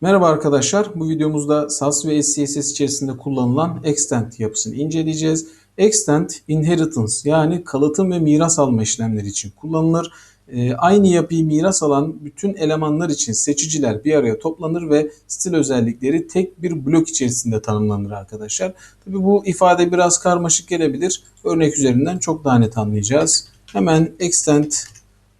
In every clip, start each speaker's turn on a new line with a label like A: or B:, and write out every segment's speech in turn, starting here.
A: Merhaba arkadaşlar. Bu videomuzda SAS ve SCSS içerisinde kullanılan extend yapısını inceleyeceğiz. Extend, inheritance yani kalıtım ve miras alma işlemleri için kullanılır. Ee, aynı yapıyı miras alan bütün elemanlar için seçiciler bir araya toplanır ve stil özellikleri tek bir blok içerisinde tanımlanır arkadaşlar. Tabii bu ifade biraz karmaşık gelebilir. Örnek üzerinden çok daha net anlayacağız. Hemen extend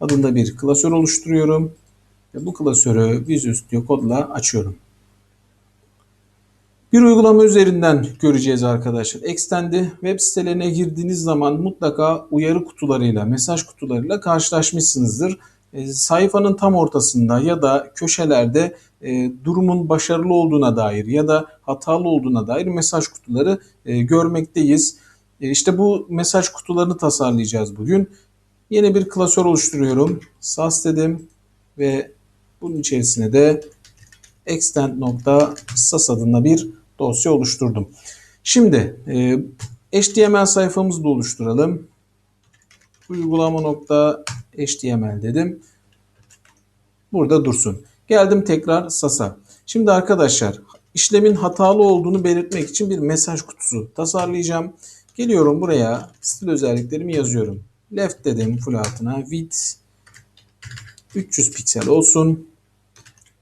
A: adında bir klasör oluşturuyorum. Ve bu klasörü Visual Studio kodla açıyorum. Bir uygulama üzerinden göreceğiz arkadaşlar. Extend'i web sitelerine girdiğiniz zaman mutlaka uyarı kutularıyla, mesaj kutularıyla karşılaşmışsınızdır. E, sayfanın tam ortasında ya da köşelerde e, durumun başarılı olduğuna dair ya da hatalı olduğuna dair mesaj kutuları e, görmekteyiz. E, işte bu mesaj kutularını tasarlayacağız bugün. Yeni bir klasör oluşturuyorum. SAS dedim ve bunun içerisine de extend.sas adında bir dosya oluşturdum. Şimdi e, HTML sayfamızı da oluşturalım. Uygulama.html dedim. Burada dursun. Geldim tekrar SAS'a. Şimdi arkadaşlar işlemin hatalı olduğunu belirtmek için bir mesaj kutusu tasarlayacağım. Geliyorum buraya stil özelliklerimi yazıyorum. Left dedim full altına. Width 300 piksel olsun.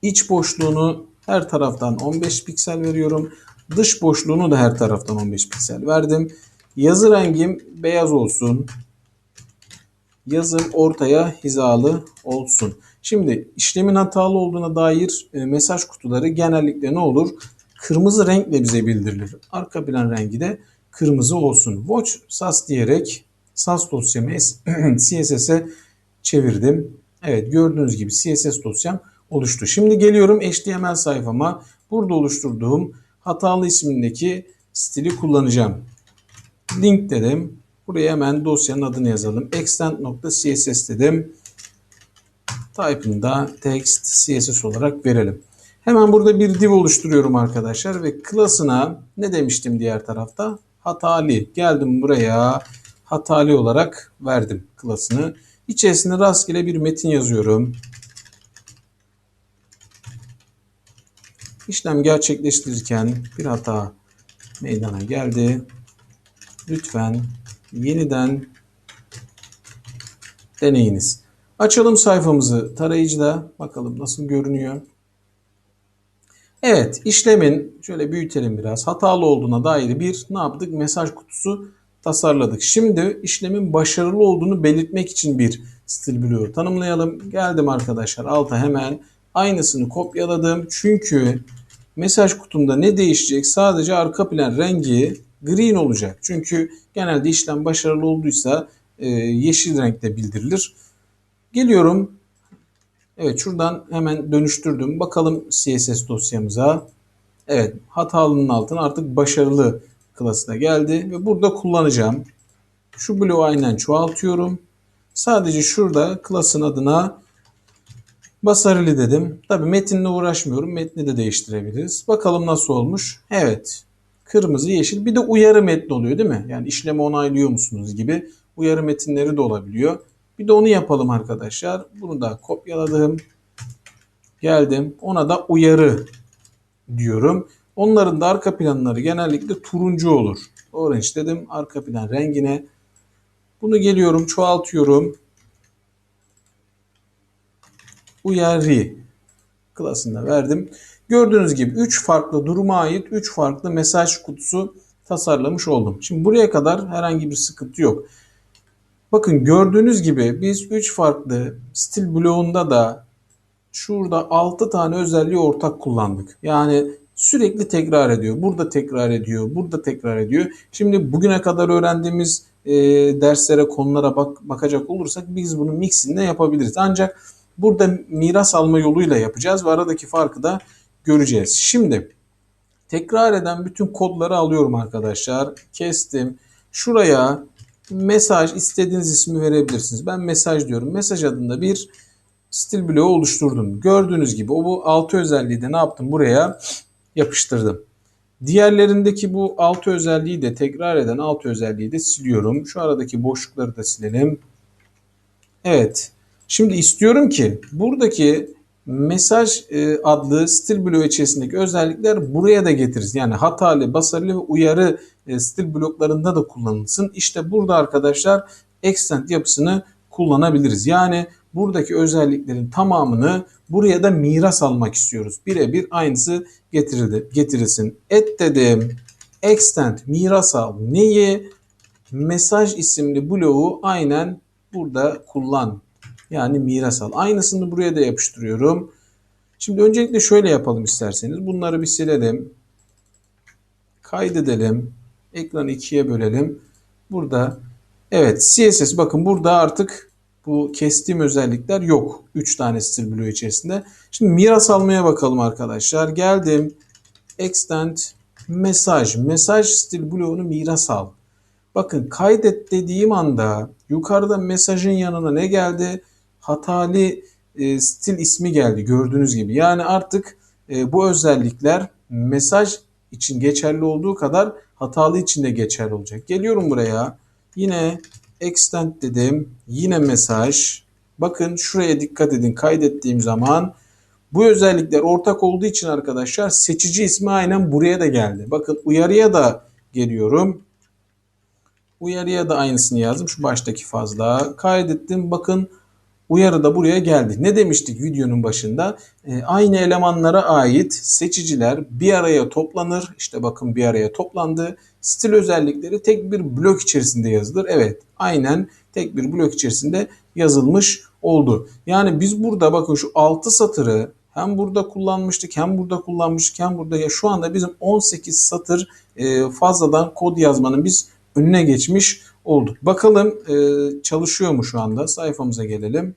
A: İç boşluğunu her taraftan 15 piksel veriyorum. Dış boşluğunu da her taraftan 15 piksel verdim. Yazı rengim beyaz olsun. Yazım ortaya hizalı olsun. Şimdi işlemin hatalı olduğuna dair e, mesaj kutuları genellikle ne olur? Kırmızı renkle bize bildirilir. Arka plan rengi de kırmızı olsun. Watch SAS diyerek SAS dosyamı CSS'e çevirdim. Evet gördüğünüz gibi CSS dosyam oluştu. Şimdi geliyorum HTML sayfama. Burada oluşturduğum hatalı ismindeki stili kullanacağım. Link dedim. Buraya hemen dosyanın adını yazalım. extend.css dedim. Type'ını da text css olarak verelim. Hemen burada bir div oluşturuyorum arkadaşlar ve class'ına ne demiştim diğer tarafta? Hatalı. Geldim buraya hatalı olarak verdim class'ını. İçerisine rastgele bir metin yazıyorum. İşlem gerçekleştirirken bir hata meydana geldi. Lütfen yeniden deneyiniz. Açalım sayfamızı tarayıcıda. Bakalım nasıl görünüyor. Evet işlemin şöyle büyütelim biraz hatalı olduğuna dair bir ne yaptık? Mesaj kutusu tasarladık. Şimdi işlemin başarılı olduğunu belirtmek için bir stil bloğu tanımlayalım. Geldim arkadaşlar alta hemen aynısını kopyaladım. Çünkü mesaj kutumda ne değişecek? Sadece arka plan rengi green olacak. Çünkü genelde işlem başarılı olduysa e, yeşil renkte bildirilir. Geliyorum. Evet şuradan hemen dönüştürdüm. Bakalım CSS dosyamıza. Evet hatalının altına artık başarılı klasına geldi ve burada kullanacağım. Şu bloğu aynen çoğaltıyorum. Sadece şurada klasın adına Basarili dedim. Tabi metinle uğraşmıyorum. Metni de değiştirebiliriz. Bakalım nasıl olmuş. Evet. Kırmızı, yeşil. Bir de uyarı metni oluyor değil mi? Yani işlemi onaylıyor musunuz gibi uyarı metinleri de olabiliyor. Bir de onu yapalım arkadaşlar. Bunu da kopyaladım. Geldim. Ona da uyarı diyorum. Onların da arka planları genellikle turuncu olur. Orange dedim. Arka plan rengine. Bunu geliyorum çoğaltıyorum uyarı klasında verdim. Gördüğünüz gibi 3 farklı duruma ait 3 farklı mesaj kutusu tasarlamış oldum. Şimdi buraya kadar herhangi bir sıkıntı yok. Bakın gördüğünüz gibi biz 3 farklı stil bloğunda da şurada 6 tane özelliği ortak kullandık. Yani sürekli tekrar ediyor. Burada tekrar ediyor. Burada tekrar ediyor. Şimdi bugüne kadar öğrendiğimiz e, derslere, konulara bak, bakacak olursak biz bunu mixinle yapabiliriz. Ancak Burada miras alma yoluyla yapacağız ve aradaki farkı da göreceğiz. Şimdi tekrar eden bütün kodları alıyorum arkadaşlar. Kestim. Şuraya mesaj istediğiniz ismi verebilirsiniz. Ben mesaj diyorum. Mesaj adında bir stil bloğu oluşturdum. Gördüğünüz gibi o bu altı özelliği de ne yaptım? Buraya yapıştırdım. Diğerlerindeki bu altı özelliği de tekrar eden altı özelliği de siliyorum. Şu aradaki boşlukları da silelim. Evet. Şimdi istiyorum ki buradaki mesaj e, adlı stil bloğu içerisindeki özellikler buraya da getiririz. Yani hatalı, basarlı ve uyarı e, stil bloklarında da kullanılsın. İşte burada arkadaşlar extend yapısını kullanabiliriz. Yani buradaki özelliklerin tamamını buraya da miras almak istiyoruz. Birebir aynısı getirildi, getirilsin. Et dedim. Extend miras al. Neyi? Mesaj isimli bloğu aynen burada kullan. Yani miras al. Aynısını buraya da yapıştırıyorum. Şimdi öncelikle şöyle yapalım isterseniz. Bunları bir silelim. Kaydedelim. Ekranı ikiye bölelim. Burada evet CSS bakın burada artık bu kestiğim özellikler yok. 3 tane stil bloğu içerisinde. Şimdi miras almaya bakalım arkadaşlar. Geldim. Extend mesaj. Mesaj stil bloğunu miras al. Bakın kaydet dediğim anda yukarıda mesajın yanına ne geldi? Hatalı e, stil ismi geldi gördüğünüz gibi. Yani artık e, bu özellikler mesaj için geçerli olduğu kadar hatalı için de geçerli olacak. Geliyorum buraya. Yine extend dedim. Yine mesaj. Bakın şuraya dikkat edin. Kaydettiğim zaman bu özellikler ortak olduğu için arkadaşlar seçici ismi aynen buraya da geldi. Bakın uyarıya da geliyorum. Uyarıya da aynısını yazdım. Şu baştaki fazla. Kaydettim. Bakın uyarı da buraya geldi. Ne demiştik videonun başında? E, aynı elemanlara ait seçiciler bir araya toplanır. İşte bakın bir araya toplandı. Stil özellikleri tek bir blok içerisinde yazılır. Evet aynen tek bir blok içerisinde yazılmış oldu. Yani biz burada bakın şu 6 satırı hem burada kullanmıştık hem burada kullanmıştık hem burada ya şu anda bizim 18 satır e, fazladan kod yazmanın biz önüne geçmiş olduk. Bakalım e, çalışıyor mu şu anda? Sayfamıza gelelim.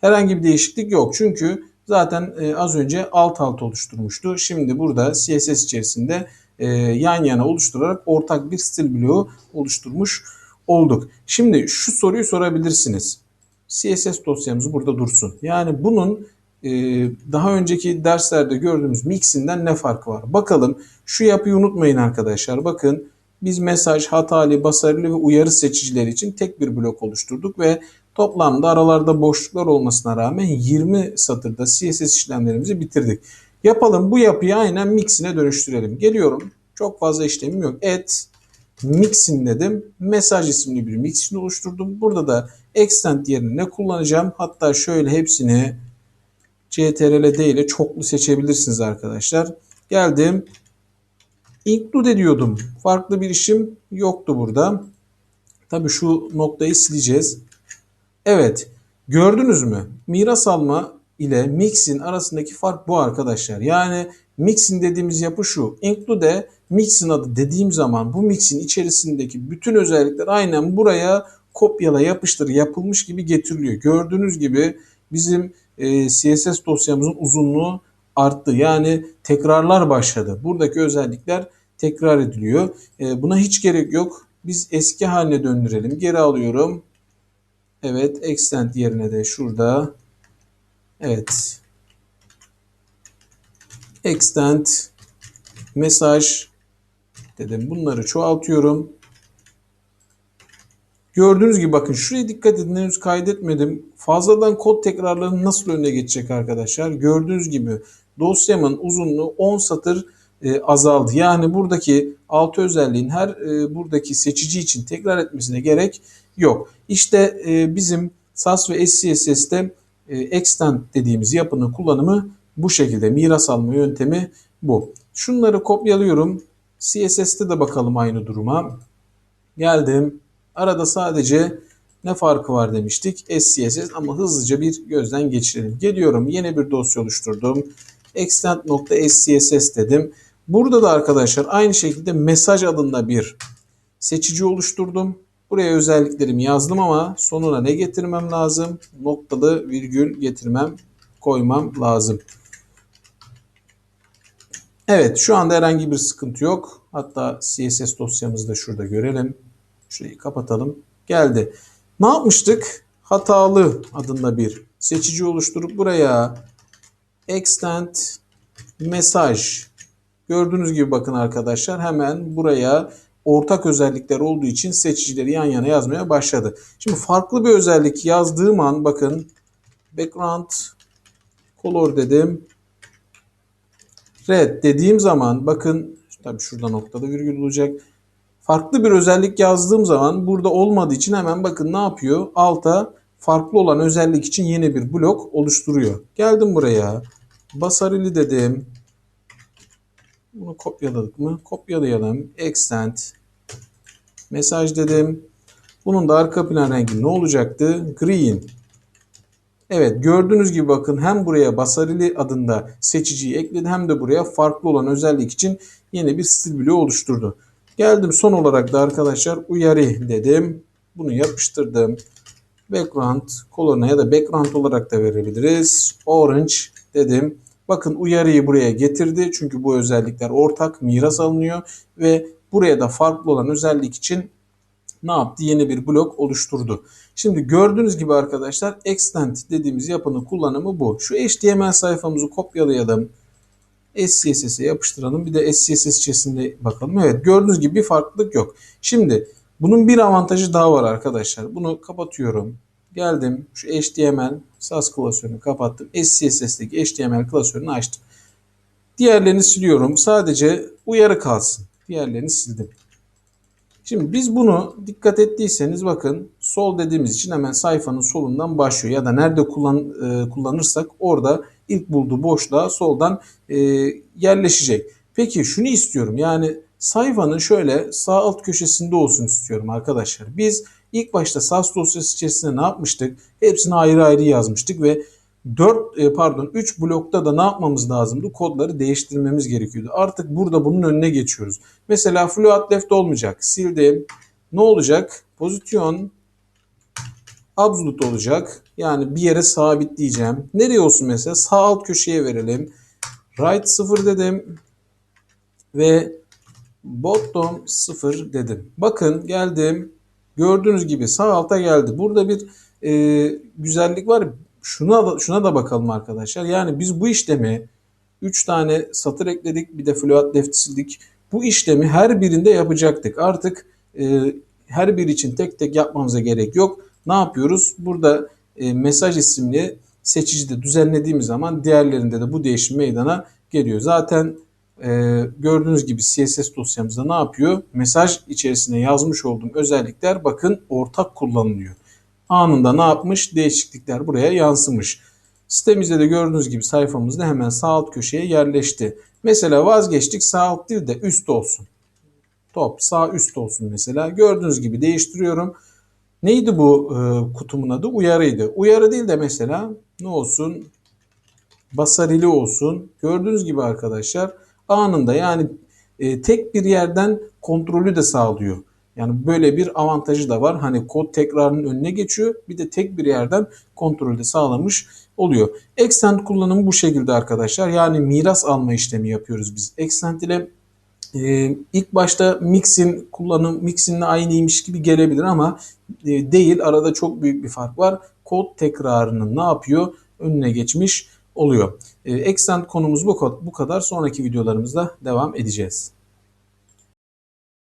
A: Herhangi bir değişiklik yok. Çünkü zaten e, az önce alt alt oluşturmuştu. Şimdi burada CSS içerisinde e, yan yana oluşturarak ortak bir stil bloğu oluşturmuş olduk. Şimdi şu soruyu sorabilirsiniz. CSS dosyamız burada dursun. Yani bunun e, daha önceki derslerde gördüğümüz mixinden ne farkı var? Bakalım şu yapıyı unutmayın arkadaşlar. Bakın biz mesaj, hatalı, basarlı ve uyarı seçicileri için tek bir blok oluşturduk ve toplamda aralarda boşluklar olmasına rağmen 20 satırda CSS işlemlerimizi bitirdik. Yapalım bu yapıyı aynen mixine dönüştürelim. Geliyorum. Çok fazla işlemim yok. Et mixin dedim. Mesaj isimli bir mixin oluşturdum. Burada da extend yerine ne kullanacağım? Hatta şöyle hepsini CTRL D ile çoklu seçebilirsiniz arkadaşlar. Geldim. Include ediyordum. Farklı bir işim yoktu burada. Tabi şu noktayı sileceğiz. Evet. Gördünüz mü? Miras alma ile mixin arasındaki fark bu arkadaşlar. Yani mixin dediğimiz yapı şu. Include mixin adı dediğim zaman bu mixin içerisindeki bütün özellikler aynen buraya kopyala yapıştır yapılmış gibi getiriliyor. Gördüğünüz gibi bizim e, CSS dosyamızın uzunluğu arttı. Yani tekrarlar başladı. Buradaki özellikler tekrar ediliyor. E, buna hiç gerek yok. Biz eski haline döndürelim. Geri alıyorum. Evet. Extend yerine de şurada. Evet. Extend mesaj dedim. Bunları çoğaltıyorum. Gördüğünüz gibi bakın şuraya dikkat edin henüz kaydetmedim. Fazladan kod tekrarlarının nasıl önüne geçecek arkadaşlar? Gördüğünüz gibi dosyamın uzunluğu 10 satır e, azaldı. Yani buradaki altı özelliğin her e, buradaki seçici için tekrar etmesine gerek yok. İşte e, bizim SAS ve SCSS'te e, extend dediğimiz yapının kullanımı bu şekilde. Miras alma yöntemi bu. Şunları kopyalıyorum. CSS'te de bakalım aynı duruma. Geldim. Arada sadece ne farkı var demiştik. SCSS ama hızlıca bir gözden geçirelim. Geliyorum yeni bir dosya oluşturdum. extend.scss dedim. Burada da arkadaşlar aynı şekilde mesaj adında bir seçici oluşturdum. Buraya özelliklerimi yazdım ama sonuna ne getirmem lazım? Noktalı virgül getirmem, koymam lazım. Evet şu anda herhangi bir sıkıntı yok. Hatta CSS dosyamızı da şurada görelim. Şurayı kapatalım. Geldi. Ne yapmıştık? Hatalı adında bir seçici oluşturup buraya extend mesaj gördüğünüz gibi bakın arkadaşlar hemen buraya ortak özellikler olduğu için seçicileri yan yana yazmaya başladı. Şimdi farklı bir özellik yazdığım an bakın background Color dedim. Red dediğim zaman bakın tabii şurada noktada virgül olacak. Farklı bir özellik yazdığım zaman burada olmadığı için hemen bakın ne yapıyor? Alta farklı olan özellik için yeni bir blok oluşturuyor. Geldim buraya. Basarili dedim. Bunu kopyaladık mı? Kopyalayalım. Extend. Mesaj dedim. Bunun da arka plan rengi ne olacaktı? Green. Evet gördüğünüz gibi bakın hem buraya Basarili adında seçiciyi ekledi hem de buraya farklı olan özellik için yeni bir stil bloğu oluşturdu. Geldim son olarak da arkadaşlar uyarı dedim. Bunu yapıştırdım. Background color'ına ya da background olarak da verebiliriz. Orange dedim. Bakın uyarıyı buraya getirdi. Çünkü bu özellikler ortak miras alınıyor ve buraya da farklı olan özellik için ne yaptı? Yeni bir blok oluşturdu. Şimdi gördüğünüz gibi arkadaşlar extend dediğimiz yapının kullanımı bu. Şu HTML sayfamızı kopyalayalım. SCSS'e yapıştıralım. Bir de SCSS içerisinde bakalım. Evet gördüğünüz gibi bir farklılık yok. Şimdi bunun bir avantajı daha var arkadaşlar. Bunu kapatıyorum. Geldim şu HTML SAS klasörünü kapattım. SCSS'deki HTML klasörünü açtım. Diğerlerini siliyorum. Sadece uyarı kalsın. Diğerlerini sildim. Şimdi biz bunu dikkat ettiyseniz bakın sol dediğimiz için hemen sayfanın solundan başlıyor. Ya da nerede kullan, e, kullanırsak orada ilk bulduğu boşluğa soldan e, yerleşecek. Peki şunu istiyorum yani sayfanın şöyle sağ alt köşesinde olsun istiyorum arkadaşlar. Biz ilk başta SAS dosyası içerisinde ne yapmıştık? Hepsini ayrı ayrı yazmıştık ve 4 e, pardon 3 blokta da ne yapmamız lazımdı? Kodları değiştirmemiz gerekiyordu. Artık burada bunun önüne geçiyoruz. Mesela float left olmayacak. Sildim. Ne olacak? Pozisyon absolute olacak. Yani bir yere sabitleyeceğim. Nereye olsun mesela? Sağ alt köşeye verelim. Right 0 dedim. Ve bottom 0 dedim. Bakın geldim. Gördüğünüz gibi sağ alta geldi. Burada bir e, güzellik var. Şuna da, şuna da bakalım arkadaşlar. Yani biz bu işlemi 3 tane satır ekledik. Bir de float left sildik. Bu işlemi her birinde yapacaktık. Artık e, her bir için tek tek yapmamıza gerek yok. Ne yapıyoruz? Burada e, mesaj isimli seçicide düzenlediğimiz zaman diğerlerinde de bu değişim meydana geliyor. Zaten e, gördüğünüz gibi CSS dosyamızda ne yapıyor? Mesaj içerisine yazmış olduğum özellikler bakın ortak kullanılıyor. Anında ne yapmış? Değişiklikler buraya yansımış. Sitemizde de gördüğünüz gibi sayfamızda hemen sağ alt köşeye yerleşti. Mesela vazgeçtik sağ alt değil de üst olsun. Top sağ üst olsun mesela. Gördüğünüz gibi değiştiriyorum. Neydi bu e, kutumun adı? Uyarıydı. Uyarı değil de mesela ne olsun? Basarili olsun. Gördüğünüz gibi arkadaşlar anında yani e, tek bir yerden kontrolü de sağlıyor. Yani böyle bir avantajı da var. Hani kod tekrarının önüne geçiyor. Bir de tek bir yerden kontrolü sağlamış oluyor. Extend kullanımı bu şekilde arkadaşlar. Yani miras alma işlemi yapıyoruz biz. Extend ile ee, ilk başta Mix'in kullanım Mix'inle aynıymış gibi gelebilir ama e, değil. Arada çok büyük bir fark var. Kod tekrarının ne yapıyor? Önüne geçmiş oluyor. E, Extend konumuz bu kadar. Sonraki videolarımızda devam edeceğiz.